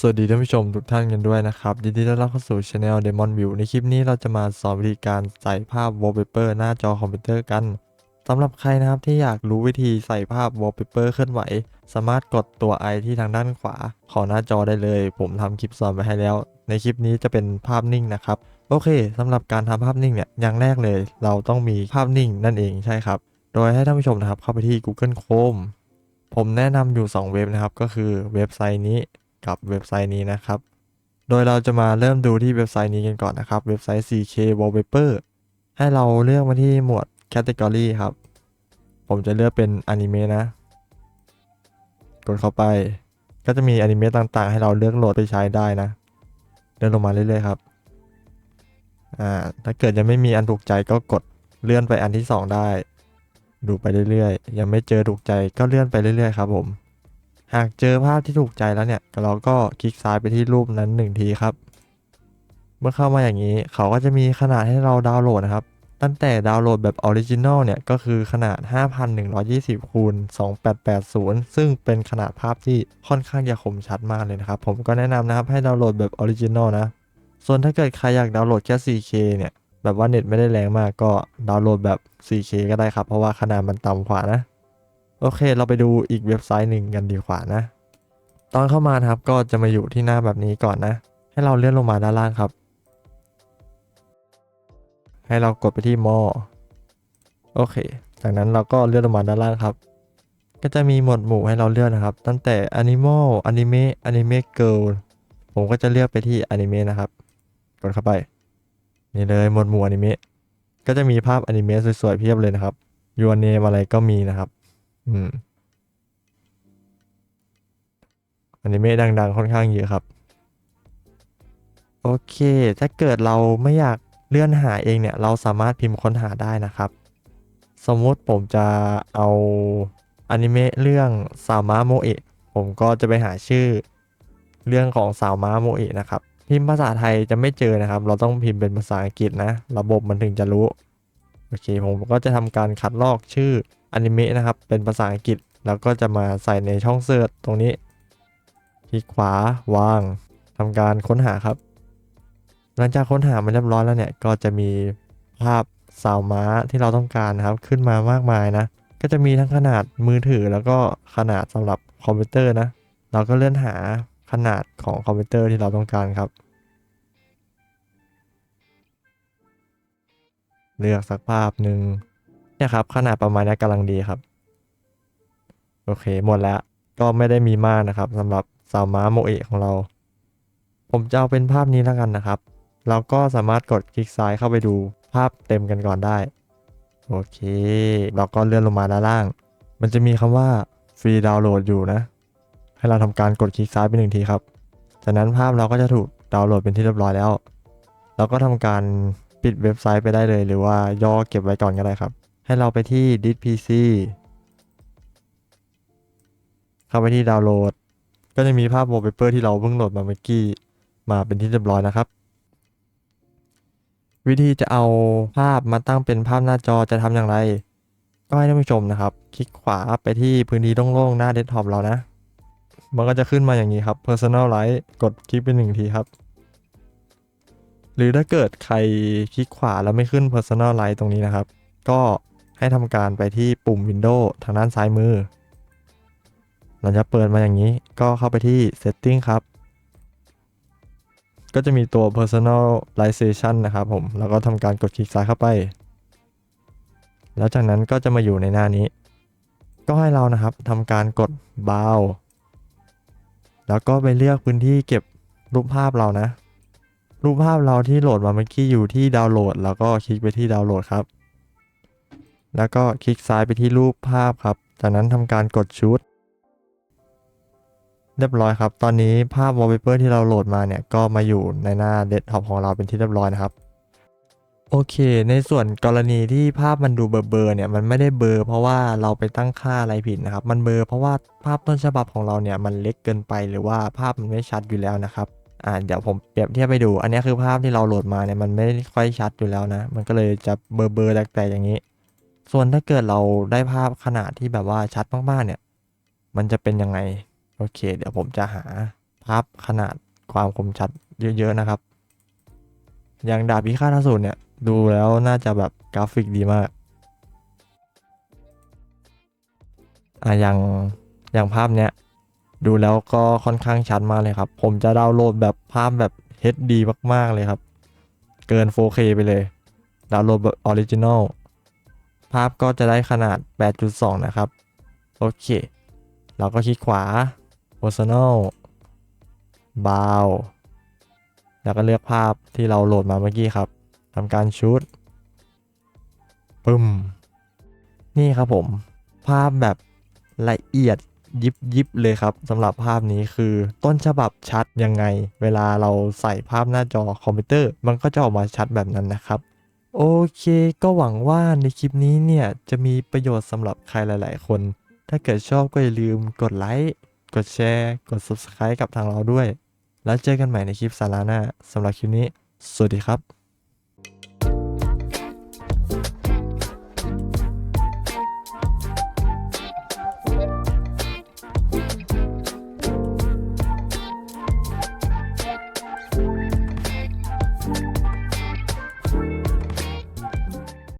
สวัสดีท่านผู้ชมทุกท่านกันด้วยนะครับยินดีต้อนรับเข้าสู่ Channel Demon View ในคลิปนี้เราจะมาสอนวิธีการใส่ภาพ wallpaper หน้าจอคอมพิวเตอร์กันสำหรับใครนะครับที่อยากรู้วิธีใส่ภาพ wallpaper เคลื่อนไหว สามารถกดตัว i ที่ทางด้านขวาของหน้าจอได้เลย ผมทำคลิปสอนไปให้แล้ว ในคลิปนี้จะเป็นภาพนิ่งนะครับโอเคสำหรับการทำภาพนิ่งเนี่ยอย่างแรกเลย เราต้องมีภาพนิ่งนั่นเองใช่ครับ โดยให้ท่านผู้ชมนะครับเข้าไปที่ Google Chrome ผมแนะนำอยู่ 2 เว็บนะครับก็คือเว็บไซต์นี้ กับเว็บไซต์นี้นะครับ โดยเราจะมาเริ่มดูที่เว็บไซต์นี้กันก่อนนะครับ เว็บไซต์ 4K Wallpaper ให้เราเลือกมาที่หมวด Category ครับ ผมจะเลือกเป็นอนิเมะนะ กดเข้าไป ก็จะมีอนิเมะต่างๆ ให้เราเลือกโหลดไปใช้ได้นะเลื่อนลงมาเรื่อยๆครับ อ่า ถ้าเกิดยังไม่มีอันถูกใจก็กดเลื่อนไปอันที่ 2 ได้ ดูไปเรื่อยๆ ยังไม่เจอถูกใจก็เลื่อนไปเรื่อยๆ ครับผม หากเจอภาพที่ถูกใจแล้วเนี่ย เราก็คลิกซ้ายไปที่รูปนั้นหนึ่งทีครับ เมื่อเข้ามาอย่างนี้เขาก็จะมีขนาดให้เราดาวน์โหลดนะครับ ตั้งแต่ดาวน์โหลดแบบออริจินอลเนี่ยก็คือขนาด 5120คูณ2880 ซึ่งเป็นขนาดภาพที่ค่อนข้างจะคมชัดมากเลยนะครับ ผมก็แนะนำนะครับให้ดาวน์โหลดแบบออริจินอลนะ ส่วนถ้าเกิดใครอยากดาวน์โหลดแค่ 4K เนี่ยแบบว่าเน็ตไม่ได้แรงมากก็ดาวน์โหลดแบบ 4K ก็ได้ครับ เพราะว่าขนาดมันต่ำกว่านะ โอเค เราไปดูอีกเว็บไซต์หนึ่งกันดีกว่านะ ตอนเข้ามานะครับก็จะมาอยู่ที่หน้าแบบนี้ก่อนนะ ให้เราเลื่อนลงมาด้านล่างครับ ให้เรากดไปที่มอโอเค จากนั้นเราก็เลื่อนลงมาด้านล่างครับ ก็จะมีหมวดหมู่ให้เราเลือกนะครับ ตั้งแต่ Animal Anime Anime Girl ผมก็จะเลือกไปที่ Anime นะครับ กดเข้าไป นี่เลยหมวดหมู่อนิเมะก็จะมีภาพอนิเมะสวยๆเพียบเลยนะครับยูอเนมอะไรก็มีนะครับ อืมอนิเมะดัง ๆ ค่อนข้างเยอะครับ โอเค ถ้าเกิดเราไม่อยากเลื่อนหาเองเนี่ย เราสามารถพิมพ์ค้นหาได้นะครับ สมมติผมจะเอาอนิเมะเรื่องสาวม้าโมเอะผมก็จะไปหาชื่อเรื่องของสาวม้าโมเอะนะครับ พิมพ์ภาษาไทยจะไม่เจอนะครับ เราต้องพิมพ์เป็นภาษาอังกฤษนะ ระบบมันถึงจะรู้ โอเคผมก็จะทำการคัดลอกชื่ออนิเมะนะครับ เป็นภาษาอังกฤษ แล้วก็จะมาใส่ในช่องเสิร์ชตรงนี้ คลิกขวาวางทำการค้นหาครับ หลังจากค้นหามาเรียบร้อยแล้วเนี่ย ก็จะมีภาพสาวม้าที่เราต้องการนะครับ ขึ้นมามากมายนะ ก็จะมีทั้งขนาดมือถือแล้วก็ขนาดสำหรับคอมพิวเตอร์นะ เราก็เลื่อนหาขนาดของคอมพิวเตอร์ที่เราต้องการครับ เลือกสักภาพหนึ่งเนี่ยครับขนาดประมาณนี้กำลังดีครับ โอเคหมดแล้วก็ไม่ได้มีมากนะครับสำหรับสาวม้าโมเอะของเรา ผมจะเอาเป็นภาพนี้แล้วกันนะครับเราก็สามารถกดคลิกซ้ายเข้าไปดูภาพเต็มกันก่อนได้ โอเค เราก็เลื่อนลงมาด้านล่าง มันจะมีคำว่าฟรีดาวน์โหลดอยู่นะ ให้เราทำการกดคลิกซ้ายไปหนึ่งทีครับ จากนั้นภาพเราก็จะถูกดาวน์โหลดเป็นที่เรียบร้อยแล้ว เราก็ทำการ ปิดเว็บไซต์ไปได้เลย หรือว่าย่อเก็บไว้ก่อนก็ได้ครับ ให้เราไปที่ดิสพีซีเข้าไปที่ดาวน์โหลด ก็จะมีภาพ wallpaper ที่เราเพิ่งโหลดมาเมื่อกี้มาเป็นที่เรียบร้อยนะครับ วิธีจะเอาภาพมาตั้งเป็นภาพหน้าจอจะทำอย่างไร ก็ให้ท่านผู้ชมนะครับ คลิกขวาไปที่พื้นที่โล่งๆ หน้าเดสก์ท็อปเรานะ มันก็จะขึ้นมาอย่างนี้ครับ personalize กดคลิกไปหนึ่งทีครับ หรือถ้าเกิดใครคลิกขวาแล้วไม่ขึ้น personalize ตรงนี้นะครับ ก็ให้ทำการไปที่ปุ่ม Windows ทางด้านซ้ายมือ หลังจากเปิดมาอย่างนี้ก็เข้าไปที่ setting ครับ ก็จะมีตัว personalization นะครับผม แล้วก็ทำการกดคลิกซ้ายเข้าไป แล้วจากนั้นก็จะมาอยู่ในหน้านี้ ก็ให้เรานะครับทำการกด bow แล้วก็ไปเลือกพื้นที่เก็บรูปภาพเรานะ รูปภาพเราที่โหลดมาเมื่อกี้อยู่ที่ดาวน์โหลด แล้วก็คลิกไปที่ดาวน์โหลดครับ แล้วก็คลิกซ้ายไปที่รูปภาพครับ จากนั้นทำการกดชุด เรียบร้อยครับ ตอนนี้ภาพ wallpaper ที่เราโหลดมาเนี่ยก็มาอยู่ในหน้าเดสก์ท็อปของเราเป็นที่เรียบร้อยนะครับโอเค ในส่วนกรณีที่ภาพมันดูเบลอๆเนี่ยมันไม่ได้เบลอเพราะว่าเราไปตั้งค่าอะไรผิดนะครับ มันเบลอเพราะว่าภาพต้นฉบับของเราเนี่ยมันเล็กเกินไปหรือว่าภาพมันไม่ชัดอยู่แล้วนะครับ อ่าเดี๋ยวผมเปรียบเทียบไปดู อันนี้คือภาพที่เราโหลดมาเนี่ยมันไม่ค่อยชัดอยู่แล้วนะ มันก็เลยจะเบลอๆแตกๆอย่างนี้ ส่วนถ้าเกิดเราได้ภาพขนาดที่แบบว่าชัดมากๆเนี่ย มันจะเป็นยังไง โอเค เดี๋ยวผมจะหาภอัพขนาดความคมชัดเยอะๆนะครับ อย่างดาบพิฆาตอสูรเนี่ย ดูแล้วน่าจะแบบกราฟิกดีมากอะอย่างอย่างภาพเนี้ย ดูแล้วก็ค่อนข้างชัดมากเลยครับ ผมจะดาวน์โหลดแบบภาพแบบ HD มากๆเลยครับ เกิน 4K ไปเลย ดาวน์โหลดแบบออริจินอลภาพก็จะได้ขนาด 8.2 นะครับ โอเค เราก็คลิกขวา Personal b o w แล้วก็เลือกภาพที่เราโหลดมาเมื่อกี้ครับทำการชูดปึ้ม นี่ครับผม ภาพแบบละเอียด ยิบยิบเลยครับสำหรับภาพนี้คือต้นฉบับชัดยังไง เวลาเราใส่ภาพหน้าจอคอมพิวเตอร์ มันก็จะออกมาชัดแบบนั้นนะครับโอเค ก็หวังว่าในคลิปนี้เนี่ยจะมีประโยชน์สำหรับใครหลาย ๆ คน ถ้าเกิดชอบก็อย่าลืมกดไลค์ กดแชร์ กด Subscribe กับทางเราด้วย แล้วเจอกันใหม่ในคลิปสาระหน้าสำหรับคลิปนี้ สวัสดีครับ